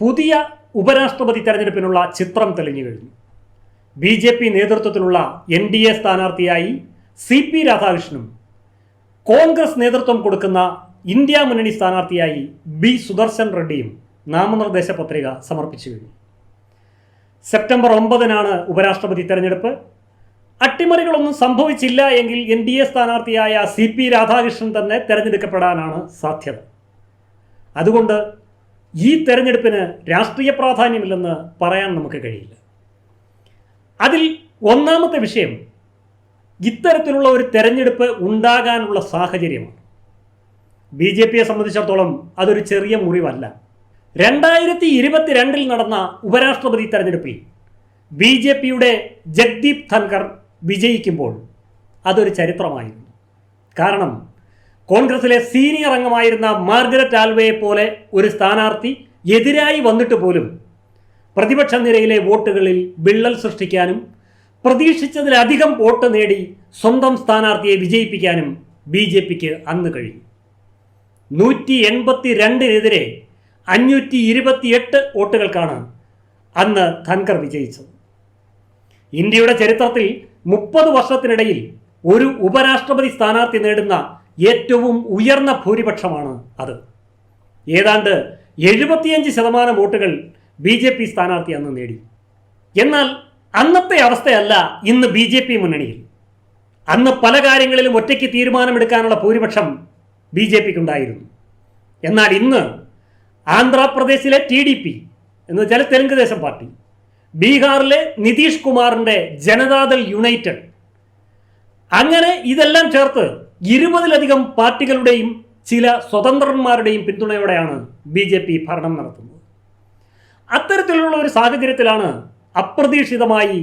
പുതിയ ഉപരാഷ്ട്രപതി തെരഞ്ഞെടുപ്പിനുള്ള ചിത്രം തെളിഞ്ഞു കഴിഞ്ഞു. ബി ജെ പി നേതൃത്വത്തിലുള്ള എൻ ഡി എ സ്ഥാനാർത്ഥിയായി സി പി രാധാകൃഷ്ണനും കോൺഗ്രസ് നേതൃത്വം കൊടുക്കുന്ന ഇന്ത്യ മുന്നണി സ്ഥാനാർത്ഥിയായി ബി സുദർശൻ റെഡ്ഡിയും നാമനിർദ്ദേശ പത്രിക സമർപ്പിച്ചു കഴിഞ്ഞു. സെപ്റ്റംബർ ഒമ്പതിനാണ് ഉപരാഷ്ട്രപതി തെരഞ്ഞെടുപ്പ്. അട്ടിമറികളൊന്നും സംഭവിച്ചില്ല എങ്കിൽ എൻ ഡി എ സ്ഥാനാർത്ഥിയായ സി പി രാധാകൃഷ്ണൻ തന്നെ തെരഞ്ഞെടുക്കപ്പെടാനാണ് സാധ്യത. അതുകൊണ്ട് ഈ തെരഞ്ഞെടുപ്പിന് രാഷ്ട്രീയ പ്രാധാന്യമില്ലെന്ന് പറയാൻ നമുക്ക് കഴിയില്ല. അതിൽ ഒന്നാമത്തെ വിഷയം ഇത്തരത്തിലുള്ള ഒരു തെരഞ്ഞെടുപ്പ് ഉണ്ടാകാനുള്ള സാഹചര്യമാണ്. ബി ജെ പിയെ സംബന്ധിച്ചിടത്തോളം അതൊരു ചെറിയ മുറിവല്ല. രണ്ടായിരത്തി ഇരുപത്തിരണ്ടിൽ നടന്ന ഉപരാഷ്ട്രപതി തെരഞ്ഞെടുപ്പിൽ ബി ജെ പിയുടെ ജഗ്ദീപ് ധൻകർ വിജയിക്കുമ്പോൾ അതൊരു ചരിത്രമായിരുന്നു. കാരണം കോൺഗ്രസിലെ സീനിയർ അംഗമായിരുന്ന മാർഗരറ്റ് ആൽവയെ പോലെ ഒരു സ്ഥാനാർത്ഥി എതിരായി വന്നിട്ട് പോലും പ്രതിപക്ഷ നിരയിലെ വോട്ടുകളിൽ വിള്ളൽ സൃഷ്ടിക്കാനും പ്രതീക്ഷിച്ചതിലധികം വോട്ട് നേടി സ്വന്തം സ്ഥാനാർത്ഥിയെ വിജയിപ്പിക്കാനും ബി ജെ പിക്ക് അന്ന് കഴിയും. നൂറ്റി എൺപത്തി രണ്ടിനെതിരെ അഞ്ഞൂറ്റി ഇരുപത്തിയെട്ട് വോട്ടുകൾക്കാണ് അന്ന് ധൻകർ വിജയിച്ചത്. ഇന്ത്യയുടെ ചരിത്രത്തിൽ മുപ്പത് വർഷത്തിനിടയിൽ ഒരു ഉപരാഷ്ട്രപതി സ്ഥാനാർത്ഥി നേടുന്ന ഏറ്റവും ഉയർന്ന ഭൂരിപക്ഷമാണ് അത്. ഏതാണ്ട് എഴുപത്തിയഞ്ച് ശതമാനം വോട്ടുകൾ ബി ജെ പി സ്ഥാനാർത്ഥി അന്ന് നേടി. എന്നാൽ അന്നത്തെ അവസ്ഥയല്ല ഇന്ന് ബി ജെ പി മുന്നണിയിൽ. അന്ന് പല കാര്യങ്ങളിലും ഒറ്റയ്ക്ക് തീരുമാനമെടുക്കാനുള്ള ഭൂരിപക്ഷം ബി ജെ പിക്ക് ഉണ്ടായിരുന്നു എന്നാൽ ഇന്ന് ആന്ധ്രാപ്രദേശിലെ ടി ഡി പി എന്ന് വെച്ചാൽ തെലുങ്ക് ദേശം പാർട്ടി ബീഹാറിലെ നിതീഷ് കുമാറിന്റെ ജനതാദൾ യുണൈറ്റഡ് അങ്ങനെ ഇതെല്ലാം ചേർത്ത് ഇരുപതിലധികം പാർട്ടികളുടെയും ചില സ്വതന്ത്രന്മാരുടെയും പിന്തുണയോടെയാണ് ബി ജെ പി ഭരണം നടത്തുന്നത്. അത്തരത്തിലുള്ള ഒരു സാഹചര്യത്തിലാണ് അപ്രതീക്ഷിതമായി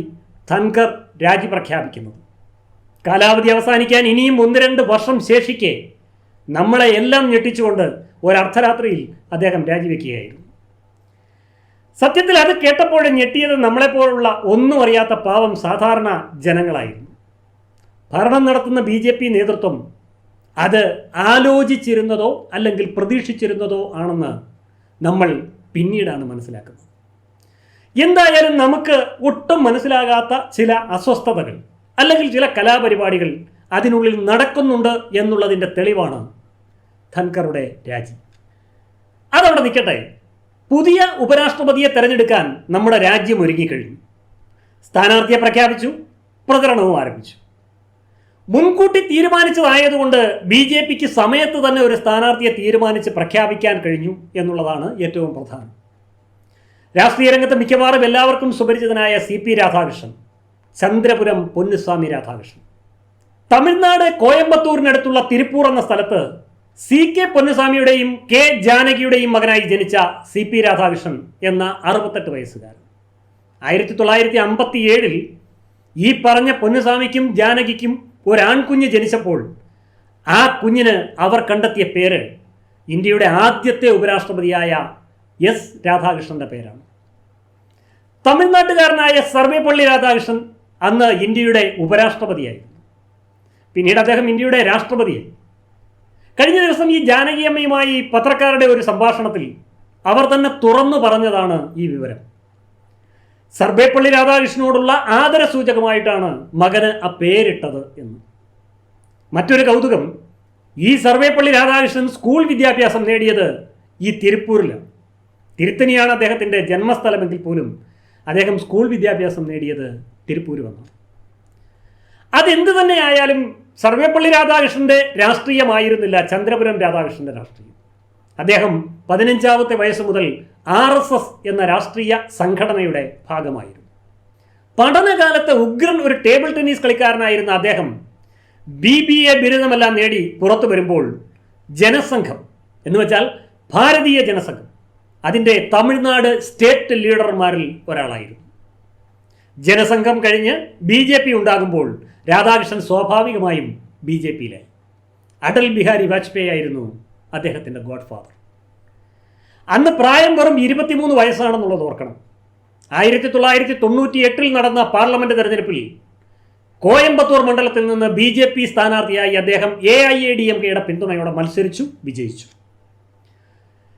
ധൻഖർ രാജി പ്രഖ്യാപിക്കുന്നത്. കാലാവധി അവസാനിക്കാൻ ഇനിയും ഒന്ന് രണ്ട് വർഷം ശേഷിക്കെ നമ്മളെ എല്ലാം ഞെട്ടിച്ചുകൊണ്ട് ഒരർദ്ധരാത്രിയിൽ അദ്ദേഹം രാജിവെക്കുകയായിരുന്നു. സത്യത്തിൽ അത് കേട്ടപ്പോഴും ഞെട്ടിയത് നമ്മളെപ്പോലുള്ള ഒന്നും അറിയാത്ത പാവം സാധാരണ ജനങ്ങളായിരുന്നു. ഭരണം നടത്തുന്ന ബി ജെ പി നേതൃത്വം അത് ആലോചിച്ചിരുന്നതോ അല്ലെങ്കിൽ പ്രതീക്ഷിച്ചിരുന്നതോ ആണെന്ന് നമ്മൾ പിന്നീടാണ് മനസ്സിലാക്കുന്നത്. എന്തായാലും നമുക്ക് ഒട്ടും മനസ്സിലാകാത്ത ചില അസ്വസ്ഥതകൾ അല്ലെങ്കിൽ ചില കലാപരിപാടികൾ അതിനുള്ളിൽ നടക്കുന്നുണ്ട് എന്നുള്ളതിന്റെ തെളിവാണ് ധൻകറുടെ രാജി. അതവിടെ നിൽക്കട്ടെ. പുതിയ ഉപരാഷ്ട്രപതിയെ തെരഞ്ഞെടുക്കാൻ നമ്മുടെ രാജ്യം ഒരുങ്ങിക്കഴിഞ്ഞു. സ്ഥാനാർത്ഥിയെ പ്രഖ്യാപിച്ചു പ്രചരണവും ആരംഭിച്ചു. മുൻകൂട്ടി തീരുമാനിച്ചതായതുകൊണ്ട് ബി ജെ പിക്ക് സമയത്ത് തന്നെ ഒരു സ്ഥാനാർത്ഥിയെ തീരുമാനിച്ച് പ്രഖ്യാപിക്കാൻ കഴിഞ്ഞു എന്നുള്ളതാണ് ഏറ്റവും പ്രധാനം. രാഷ്ട്രീയ രംഗത്ത് മിക്കവാറും എല്ലാവർക്കും സുപരിചിതനായ സി പി രാധാകൃഷ്ണൻ ചന്ദ്രപുരം പൊന്നുസ്വാമി രാധാകൃഷ്ണൻ. തമിഴ്നാട് കോയമ്പത്തൂരിനടുത്തുള്ള തിരുപ്പൂർ എന്ന സ്ഥലത്ത് സി കെ പൊന്നുസ്വാമിയുടെയും കെ ജാനകിയുടെയും മകനായി ജനിച്ച സി പി രാധാകൃഷ്ണൻ എന്ന അറുപത്തെട്ട് വയസ്സുകാരൻ. ആയിരത്തി തൊള്ളായിരത്തി അമ്പത്തി ഏഴിൽ ഈ പറഞ്ഞ പൊന്നുസ്വാമിക്കും ജാനകിക്കും ഒരാൺകുഞ്ഞ് ജനിച്ചപ്പോൾ ആ കുഞ്ഞിന് അവർ കണ്ടെത്തിയ പേര് ഇന്ത്യയുടെ ആദ്യത്തെ ഉപരാഷ്ട്രപതിയായ എസ് രാധാകൃഷ്ണന്റെ പേരാണ്. തമിഴ്നാട്ടുകാരനായ സർവേപ്പള്ളി രാധാകൃഷ്ണൻ അന്ന് ഇന്ത്യയുടെ ഉപരാഷ്ട്രപതിയായിരുന്നു. പിന്നീട് അദ്ദേഹം ഇന്ത്യയുടെ രാഷ്ട്രപതിയായി. കഴിഞ്ഞ ദിവസം ഈ ജാനകിയമ്മയുമായി പത്രക്കാരുടെ ഒരു സംഭാഷണത്തിൽ അവർ തന്നെ തുറന്നു പറഞ്ഞതാണ് ഈ വിവരം. സർവേപ്പള്ളി രാധാകൃഷ്ണനോടുള്ള ആദരസൂചകമായിട്ടാണ് മകന് ആ പേരിട്ടത് എന്ന്. മറ്റൊരു കൗതുകം ഈ സർവേപ്പള്ളി രാധാകൃഷ്ണൻ സ്കൂൾ വിദ്യാഭ്യാസം നേടിയത് ഈ തിരുപ്പൂരിലാണ്. തിരുത്തനിയാണ് അദ്ദേഹത്തിന്റെ ജന്മസ്ഥലമെങ്കിൽ പോലും അദ്ദേഹം സ്കൂൾ വിദ്യാഭ്യാസം നേടിയത് തിരുപ്പൂർ വന്നു. അതെന്ത് തന്നെയായാലും സർവേപ്പള്ളി രാധാകൃഷ്ണന്റെ രാഷ്ട്രീയമായിരുന്നില്ല ചന്ദ്രപുരം രാധാകൃഷ്ണന്റെ രാഷ്ട്രീയം. അദ്ദേഹം പതിനഞ്ചാമത്തെ വയസ്സ് മുതൽ ആർ എസ് എസ് എന്ന രാഷ്ട്രീയ സംഘടനയുടെ ഭാഗമായിരുന്നു. പഠനകാലത്ത് ഉഗ്രൻ ഒരു ടേബിൾ ടെന്നീസ് കളിക്കാരനായിരുന്ന അദ്ദേഹം ബി ബി എ ബിരുദമെല്ലാം നേടി പുറത്തു വരുമ്പോൾ ജനസംഘം എന്ന് വെച്ചാൽ ഭാരതീയ ജനസംഘം. അതിന്റെ തമിഴ്നാട് സ്റ്റേറ്റ് ലീഡർമാരിൽ ഒരാളായിരുന്നു. ജനസംഘം കഴിഞ്ഞ് ബി ജെ പി ഉണ്ടാകുമ്പോൾ രാധാകൃഷ്ണൻ സ്വാഭാവികമായും ബി ജെ പിയിലായി. അടൽ ബിഹാരി വാജ്പേയി ആയിരുന്നു അദ്ദേഹത്തിന്റെ ഗോഡ് ഫാദർ അന്ന് പ്രായം വെറും ഇരുപത്തിമൂന്ന് വയസ്സാണെന്നുള്ളത് ഓർക്കണം. ആയിരത്തി തൊള്ളായിരത്തി തൊണ്ണൂറ്റി എട്ടിൽ നടന്ന പാർലമെന്റ് തെരഞ്ഞെടുപ്പിൽ കോയമ്പത്തൂർ മണ്ഡലത്തിൽ നിന്ന് ബി ജെ പി സ്ഥാനാർത്ഥിയായി അദ്ദേഹം A I A D M കെയുടെ പിന്തുണയോടെ മത്സരിച്ചു വിജയിച്ചു.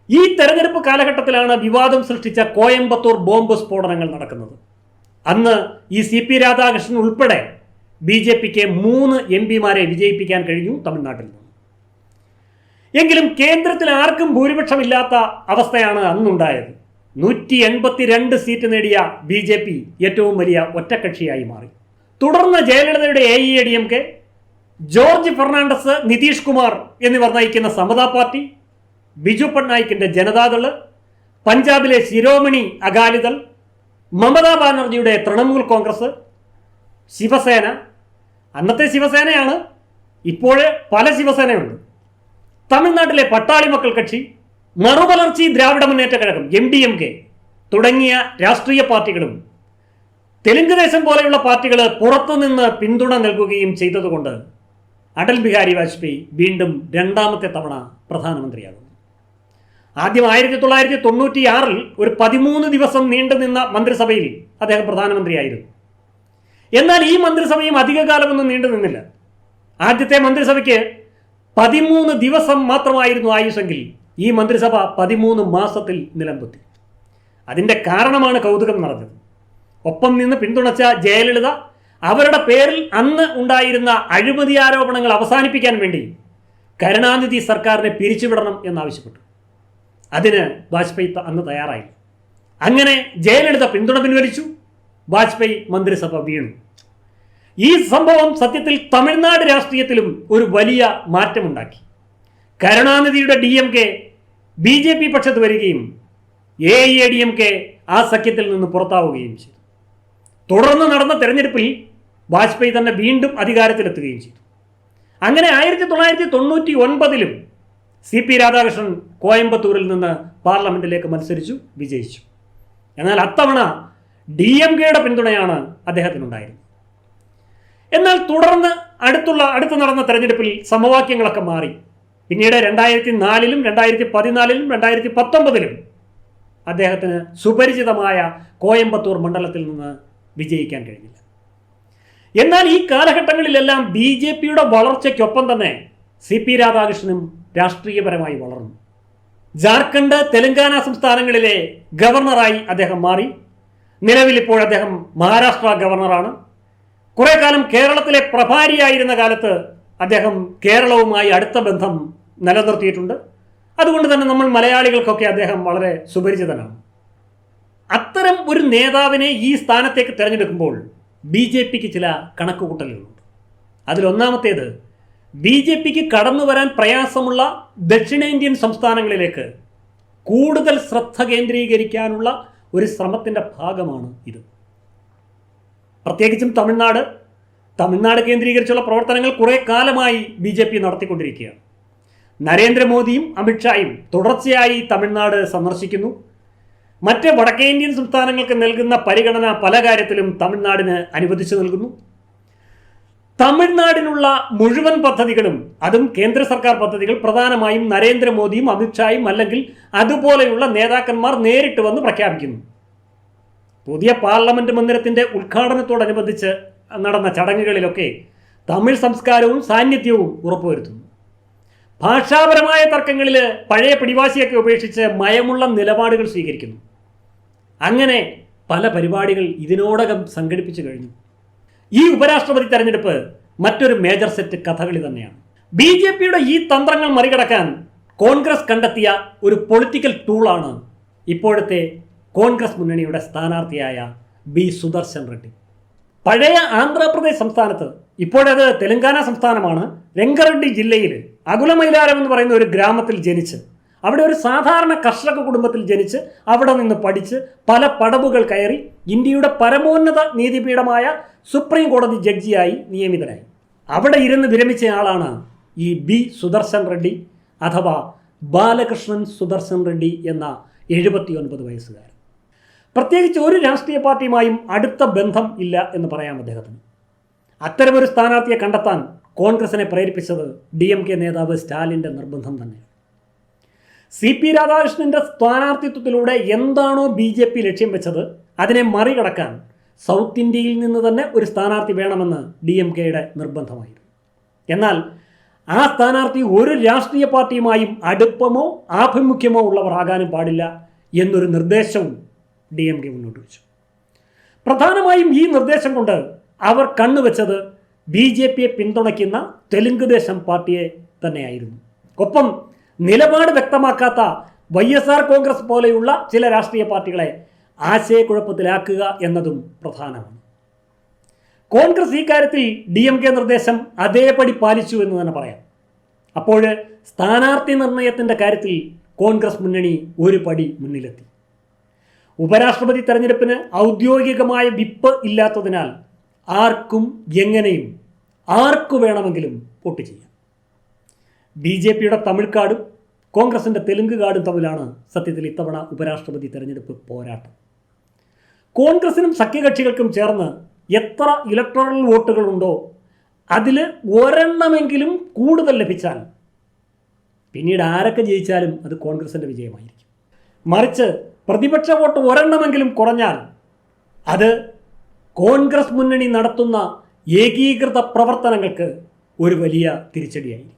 ഈ തെരഞ്ഞെടുപ്പ് കാലഘട്ടത്തിലാണ് വിവാദം സൃഷ്ടിച്ച കോയമ്പത്തൂർ ബോംബ് സ്ഫോടനങ്ങൾ നടക്കുന്നത്. അന്ന് ഈ സി പി രാധാകൃഷ്ണൻ ഉൾപ്പെടെ ബി ജെ പിക്ക് മൂന്ന് എം പിമാരെ വിജയിപ്പിക്കാൻ കഴിഞ്ഞു തമിഴ്നാട്ടിൽ നിന്ന്. എങ്കിലും കേന്ദ്രത്തിൽ ആർക്കും ഭൂരിപക്ഷമില്ലാത്ത അവസ്ഥയാണ് അന്നുണ്ടായത്. നൂറ്റി എൺപത്തിരണ്ട് സീറ്റ് നേടിയ ബി ജെ പി ഏറ്റവും വലിയ ഒറ്റക്കക്ഷിയായി മാറി. തുടർന്ന് ജയലളിതയുടെ A I D M K George Fernandes Nitish Kumar എന്നിവർ നയിക്കുന്ന സമതാ പാർട്ടി ബിജു പട്നായിക്കിന്റെ ജനതാദൾ പഞ്ചാബിലെ ശിരോമണി അകാലിദൾ മമതാ ബാനർജിയുടെ തൃണമൂൽ കോൺഗ്രസ് ശിവസേന. അന്നത്തെ ശിവസേനയാണ് ഇപ്പോൾ പല ശിവസേനയുണ്ട്. തമിഴ്നാട്ടിലെ പട്ടാളി മക്കൾ കക്ഷി Marumalarchi Dravida Munnetra Kazhagam M D M K തുടങ്ങിയ രാഷ്ട്രീയ പാർട്ടികളും തെലുങ്ക് ദേശം പോലെയുള്ള പാർട്ടികൾ പുറത്തുനിന്ന് പിന്തുണ നൽകുകയും ചെയ്തതുകൊണ്ട് അടൽ ബിഹാരി വാജ്പേയി വീണ്ടും രണ്ടാമത്തെ തവണ പ്രധാനമന്ത്രിയാകുന്നു. ആദ്യം ആയിരത്തി തൊള്ളായിരത്തി തൊണ്ണൂറ്റി ഒരു പതിമൂന്ന് ദിവസം നീണ്ടുനിന്ന മന്ത്രിസഭയിൽ അദ്ദേഹം പ്രധാനമന്ത്രിയായിരുന്നു. എന്നാൽ ഈ മന്ത്രിസഭയും അധികകാലമൊന്നും നീണ്ടു നിന്നില്ല. ആദ്യത്തെ മന്ത്രിസഭയ്ക്ക് പതിമൂന്ന് ദിവസം മാത്രമായിരുന്നു ആയുഷെങ്കിൽ ഈ മന്ത്രിസഭ പതിമൂന്ന് മാസത്തിൽ നിലംപൊത്തി. അതിന്റെ കാരണമാണ് കൗതുകം നടന്നത് ഒപ്പം നിന്ന് പിന്തുണച്ച ജയലളിത അവരുടെ പേരിൽ അന്ന് ഉണ്ടായിരുന്ന അഴിമതി ആരോപണങ്ങൾ അവസാനിപ്പിക്കാൻ വേണ്ടി കരുണാനിധി സർക്കാരിനെ പിരിച്ചുവിടണം എന്നാവശ്യപ്പെട്ടു. അതിന് വാജ്പേയി അന്ന് തയ്യാറായി അങ്ങനെ ജയലളിത പിന്തുണ പിൻവലിച്ചു. വാജ്പേയി മന്ത്രിസഭ വീണു. ഈ സംഭവം സത്യത്തിൽ തമിഴ്നാട് രാഷ്ട്രീയത്തിലും ഒരു വലിയ മാറ്റമുണ്ടാക്കി. കരുണാനിധിയുടെ D M K B J P പക്ഷത്ത് വരികയും A A D M K ആ സഖ്യത്തിൽ നിന്ന് പുറത്താവുകയും ചെയ്തു. തുടർന്ന് നടന്ന തെരഞ്ഞെടുപ്പിൽ വാജ്പേയി തന്നെ വീണ്ടും അധികാരത്തിലെത്തുകയും ചെയ്തു. അങ്ങനെ ആയിരത്തി തൊള്ളായിരത്തി തൊണ്ണൂറ്റി ഒൻപതിലും സി പി രാധാകൃഷ്ണൻ കോയമ്പത്തൂരിൽ നിന്ന് പാർലമെന്റിലേക്ക് മത്സരിച്ചു വിജയിച്ചു. എന്നാൽ അത്തവണ ഡി എം കെയുടെ പിന്തുണയാണ് അദ്ദേഹത്തിനുണ്ടായിരുന്നത്. എന്നാൽ തുടർന്ന് അടുത്തുള്ള അടുത്ത് നടന്ന തെരഞ്ഞെടുപ്പിൽ സമവാക്യങ്ങളൊക്കെ മാറി. പിന്നീട് രണ്ടായിരത്തി നാലിലും രണ്ടായിരത്തി പതിനാലിലും രണ്ടായിരത്തി പത്തൊമ്പതിലും അദ്ദേഹത്തിന് സുപരിചിതമായ കോയമ്പത്തൂർ മണ്ഡലത്തിൽ നിന്ന് വിജയിക്കാൻ കഴിഞ്ഞില്ല. എന്നാൽ ഈ കാലഘട്ടങ്ങളിലെല്ലാം ബി ജെ പിയുടെ വളർച്ചയ്ക്കൊപ്പം തന്നെ സി പി രാധാകൃഷ്ണനും രാഷ്ട്രീയപരമായി വളർന്നു. ജാർഖണ്ഡ് തെലങ്കാന സംസ്ഥാനങ്ങളിലെ ഗവർണറായി അദ്ദേഹം മാറി. നിലവിൽ ഇപ്പോൾ അദ്ദേഹം മഹാരാഷ്ട്ര ഗവർണറാണ്. കുറെ കാലം കേരളത്തിലെ പ്രഭാരിയായിരുന്ന കാലത്ത് അദ്ദേഹം കേരളവുമായി അടുത്ത ബന്ധം നിലനിർത്തിയിട്ടുണ്ട്. അതുകൊണ്ട് തന്നെ നമ്മൾ മലയാളികൾക്കൊക്കെ അദ്ദേഹം വളരെ സുപരിചിതനാണ്. അത്തരം ഒരു നേതാവിനെ ഈ സ്ഥാനത്തേക്ക് തിരഞ്ഞെടുക്കുമ്പോൾ ബി ജെ പിക്ക് ചില കണക്കുകൂട്ടലുകളുണ്ട്. അതിലൊന്നാമത്തേത് ബി ജെ പിക്ക് കടന്നു വരാൻ പ്രയാസമുള്ള ദക്ഷിണേന്ത്യൻ സംസ്ഥാനങ്ങളിലേക്ക് കൂടുതൽ ശ്രദ്ധ കേന്ദ്രീകരിക്കാനുള്ള ഒരു ശ്രമത്തിന്റെ ഭാഗമാണ് ഇത്. പ്രത്യേകിച്ചും തമിഴ്നാട്. തമിഴ്നാട് കേന്ദ്രീകരിച്ചുള്ള പ്രവർത്തനങ്ങൾ കുറേ കാലമായി ബി ജെ പി നടത്തിക്കൊണ്ടിരിക്കുകയാണ്. നരേന്ദ്രമോദിയും അമിത്ഷായും തുടർച്ചയായി തമിഴ്നാട് സന്ദർശിക്കുന്നു. മറ്റ് വടക്കേ ഇന്ത്യൻ സംസ്ഥാനങ്ങൾക്ക് നൽകുന്ന പരിഗണന പല കാര്യത്തിലും തമിഴ്നാടിന് അനുവദിച്ചു നൽകുന്നു. തമിഴ്നാടിനുള്ള മുഴുവൻ പദ്ധതികളും അതും കേന്ദ്ര സർക്കാർ പദ്ധതികൾ പ്രധാനമായും നരേന്ദ്രമോദിയും അമിത്ഷായും അല്ലെങ്കിൽ അതുപോലെയുള്ള നേതാക്കന്മാർ നേരിട്ട് വന്ന് പ്രഖ്യാപിക്കുന്നു. പുതിയ പാർലമെന്റ് മന്ദിരത്തിന്റെ ഉദ്ഘാടനത്തോടനുബന്ധിച്ച് നടന്ന ചടങ്ങുകളിലൊക്കെ തമിഴ് സംസ്കാരവും സാന്നിധ്യവും ഉറപ്പുവരുത്തുന്നു. ഭാഷാപരമായ തർക്കങ്ങളിൽ പഴയ പിടിവാശിയൊക്കെ ഉപേക്ഷിച്ച് മയമുള്ള നിലപാടുകൾ സ്വീകരിക്കുന്നു. അങ്ങനെ പല പരിപാടികൾ ഇതിനോടകം സംഘടിപ്പിച്ചു കഴിഞ്ഞു. ഈ ഉപരാഷ്ട്രപതി തെരഞ്ഞെടുപ്പ് മറ്റൊരു മേജർ സെറ്റ് കഥകളി തന്നെയാണ്. ബി ജെ പിയുടെ ഈ തന്ത്രങ്ങൾ മറികടക്കാൻ കോൺഗ്രസ് കണ്ടെത്തിയ ഒരു പൊളിറ്റിക്കൽ ടൂളാണ് ഇപ്പോഴത്തെ കോൺഗ്രസ് മുന്നണിയുടെ സ്ഥാനാർത്ഥിയായ ബി സുദർശൻ റെഡ്ഡി. പഴയ ആന്ധ്രാപ്രദേശ് സംസ്ഥാനത്ത് ഇപ്പോഴത് തെലങ്കാന സംസ്ഥാനമാണ്. രംഗറെഡ്ഡി ജില്ലയിൽ അകുലമൈലാരം എന്ന് പറയുന്ന ഒരു ഗ്രാമത്തിൽ ജനിച്ച് അവിടെ ഒരു സാധാരണ കർഷക കുടുംബത്തിൽ ജനിച്ച് അവിടെ നിന്ന് പഠിച്ച് പല പടവുകൾ കയറി ഇന്ത്യയുടെ പരമോന്നത നീതിപീഠമായ സുപ്രീം കോടതി ജഡ്ജിയായി നിയമിതനായി. അവിടെ ഇരുന്ന് വിരമിച്ചയാളാണ് ഈ ബി സുദർശൻ റെഡ്ഡി അഥവാ ബാലകൃഷ്ണൻ സുദർശൻ റെഡ്ഡി എന്ന എഴുപത്തിയൊൻപത് വയസ്സുകാരൻ. പ്രത്യേകിച്ച് ഒരു രാഷ്ട്രീയ പാർട്ടിയുമായും അടുത്ത ബന്ധം ഇല്ല എന്ന് പറയാം അദ്ദേഹത്തിന്. അത്തരമൊരു സ്ഥാനാർത്ഥിയെ കണ്ടെത്താൻ കോൺഗ്രസിനെ പ്രേരിപ്പിച്ചത് ഡി എം കെ നേതാവ് സ്റ്റാലിന്റെ നിർബന്ധം തന്നെ സി പി രാധാകൃഷ്ണന്റെ സ്ഥാനാർത്ഥിത്വത്തിലൂടെ എന്താണോ ബി ജെ പി ലക്ഷ്യം വെച്ചത് അതിനെ മറികടക്കാൻ സൗത്ത് ഇന്ത്യയിൽ നിന്ന് തന്നെ ഒരു സ്ഥാനാർത്ഥി വേണമെന്ന് ഡി എം കെയുടെ നിർബന്ധമായിരുന്നു. എന്നാൽ ആ സ്ഥാനാർത്ഥി ഒരു രാഷ്ട്രീയ പാർട്ടിയുമായും അടുപ്പമോ ആഭിമുഖ്യമോ ഉള്ളവർ ആകാനും പാടില്ല എന്നൊരു നിർദ്ദേശവും ഡി എം കെ മുന്നോട്ട് വെച്ചു. പ്രധാനമായും ഈ നിർദ്ദേശം കൊണ്ട് അവർ കണ്ണുവെച്ചത് ബി ജെ പിയെ പിന്തുണയ്ക്കുന്ന തെലുങ്ക് ദേശം പാർട്ടിയെ തന്നെയായിരുന്നു. ഒപ്പം നിലപാട് വ്യക്തമാക്കാത്ത വൈ എസ് ആർ കോൺഗ്രസ് പോലെയുള്ള ചില രാഷ്ട്രീയ പാർട്ടികളെ ആശയക്കുഴപ്പത്തിലാക്കുക എന്നതും പ്രധാനമാണ്. കോൺഗ്രസ് ഈ കാര്യത്തിൽ ഡി എം കെ നിർദ്ദേശം അതേപടി പാലിച്ചു എന്ന് തന്നെ പറയാം. അപ്പോൾ സ്ഥാനാർത്ഥി നിർണയത്തിന്റെ കാര്യത്തിൽ കോൺഗ്രസ് മുന്നണി ഒരു പടി മുന്നിലെത്തി. ഉപരാഷ്ട്രപതി തെരഞ്ഞെടുപ്പിന് ഔദ്യോഗികമായ വിപ്പ് ഇല്ലാത്തതിനാൽ ആർക്കും എങ്ങനെയും ആർക്കു വേണമെങ്കിലും വോട്ട് ചെയ്യാം. ബി ജെ പിയുടെ തമിഴ് കാർഡും കോൺഗ്രസിന്റെ തെലുങ്ക് കാർഡും തമ്മിലാണ് സത്യത്തിൽ ഇത്തവണ ഉപരാഷ്ട്രപതി തെരഞ്ഞെടുപ്പ് പോരാട്ടം. കോൺഗ്രസിനും സഖ്യകക്ഷികൾക്കും ചേർന്ന് എത്ര ഇലക്ട്രോണൽ വോട്ടുകളുണ്ടോ അതിൽ ഒരെണ്ണമെങ്കിലും കൂടുതൽ ലഭിച്ചാൽ പിന്നീട് ആരൊക്കെ ജയിച്ചാലും അത് കോൺഗ്രസിന്റെ വിജയമായിരിക്കും. മറിച്ച് പ്രതിപക്ഷ വോട്ട് ഒരെണ്ണമെങ്കിലും കുറഞ്ഞാൽ അത് കോൺഗ്രസ് മുന്നണി നടത്തുന്ന ഏകീകൃത പ്രവർത്തനങ്ങൾക്ക് ഒരു വലിയ തിരിച്ചടിയായിരിക്കും.